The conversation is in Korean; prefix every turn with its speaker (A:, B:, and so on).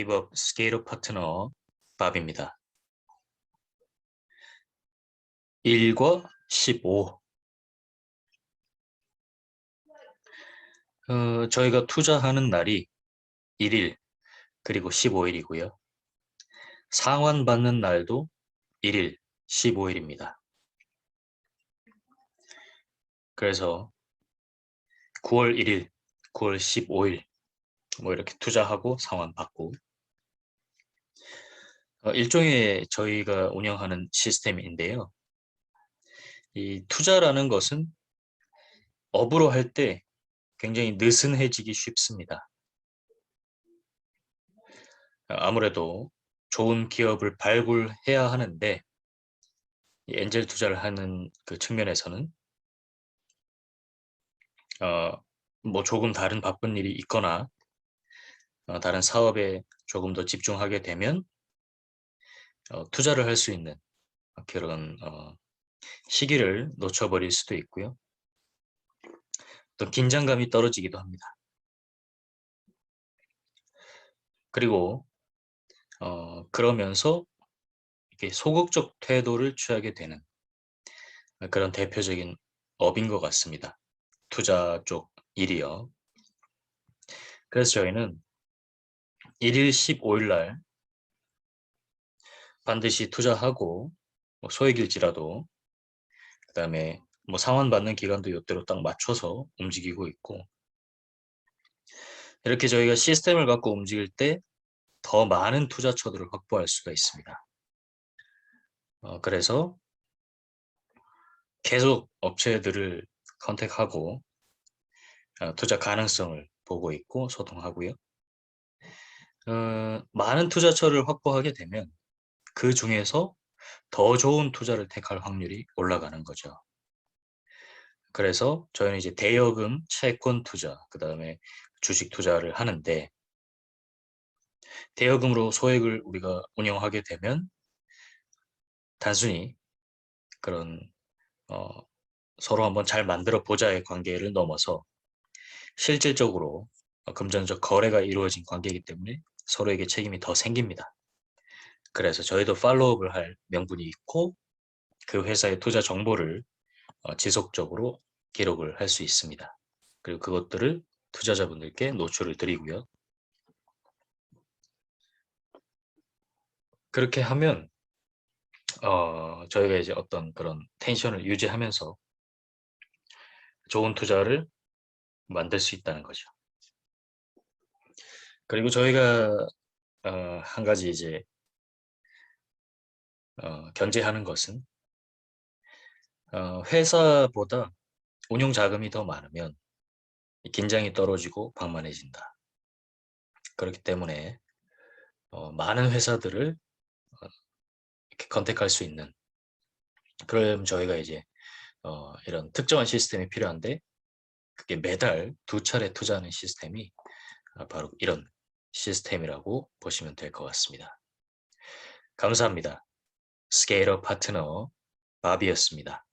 A: 기법 스케일업 파트너 밥입니다. 1과 15 어, 저희가 투자하는 날이 1일 그리고 15일이고요. 상환 받는 날도 1일, 15일입니다. 그래서 9월 1일, 9월 15일 뭐 이렇게 투자하고 상환 받고 어, 일종의 저희가 운영하는 시스템인데요. 이 투자라는 것은 업으로 할 때 굉장히 느슨해지기 쉽습니다. 아무래도 좋은 기업을 발굴해야 하는데 이 엔젤 투자를 하는 그 측면에서는 어, 뭐 조금 다른 바쁜 일이 있거나 어, 다른 사업에 조금 더 집중하게 되면 어, 투자를 할 수 있는 그런 어, 시기를 놓쳐버릴 수도 있고요. 또 긴장감이 떨어지기도 합니다. 그리고 어, 그러면서 이렇게 소극적 태도를 취하게 되는 그런 대표적인 업인 것 같습니다. 투자 쪽 일이요. 그래서 저희는 1일 15일 날 반드시 투자하고 뭐 소액일지라도 그 다음에 뭐 상환 받는 기간도 이때로 딱 맞춰서 움직이고 있고 이렇게 저희가 시스템을 갖고 움직일 때 더 많은 투자처들을 확보할 수가 있습니다. 어, 그래서 계속 업체들을 컨택하고 어, 투자 가능성을 보고 있고 소통하고요. 어, 많은 투자처를 확보하게 되면 그 중에서 더 좋은 투자를 택할 확률이 올라가는 거죠. 그래서 저희는 이제 대여금, 채권 투자, 그 다음에 주식 투자를 하는데 대여금으로 소액을 우리가 운영하게 되면 단순히 그런 어, 서로 한번 잘 만들어 보자의 관계를 넘어서 실질적으로 금전적 거래가 이루어진 관계이기 때문에 서로에게 책임이 더 생깁니다. 그래서 저희도 팔로우업을 할 명분이 있고 그 회사의 투자 정보를 어, 지속적으로 기록을 할 수 있습니다. 그리고 그것들을 투자자분들께 노출을 드리고요. 그렇게 하면 어, 저희가 이제 어떤 그런 텐션을 유지하면서 좋은 투자를 만들 수 있다는 거죠. 그리고 저희가 어, 한 가지 이제 어, 견제하는 것은 어, 회사보다 운용 자금이 더 많으면 긴장이 떨어지고 방만해진다. 그렇기 때문에 어, 많은 회사들을 어, 이렇게 컨택할 수 있는 그럼 저희가 이제 어, 이런 특정한 시스템이 필요한데 그게 매달 두 차례 투자하는 시스템이 아, 바로 이런 시스템이라고 보시면 될 것 같습니다. 감사합니다. 스케일업 파트너 바비였습니다.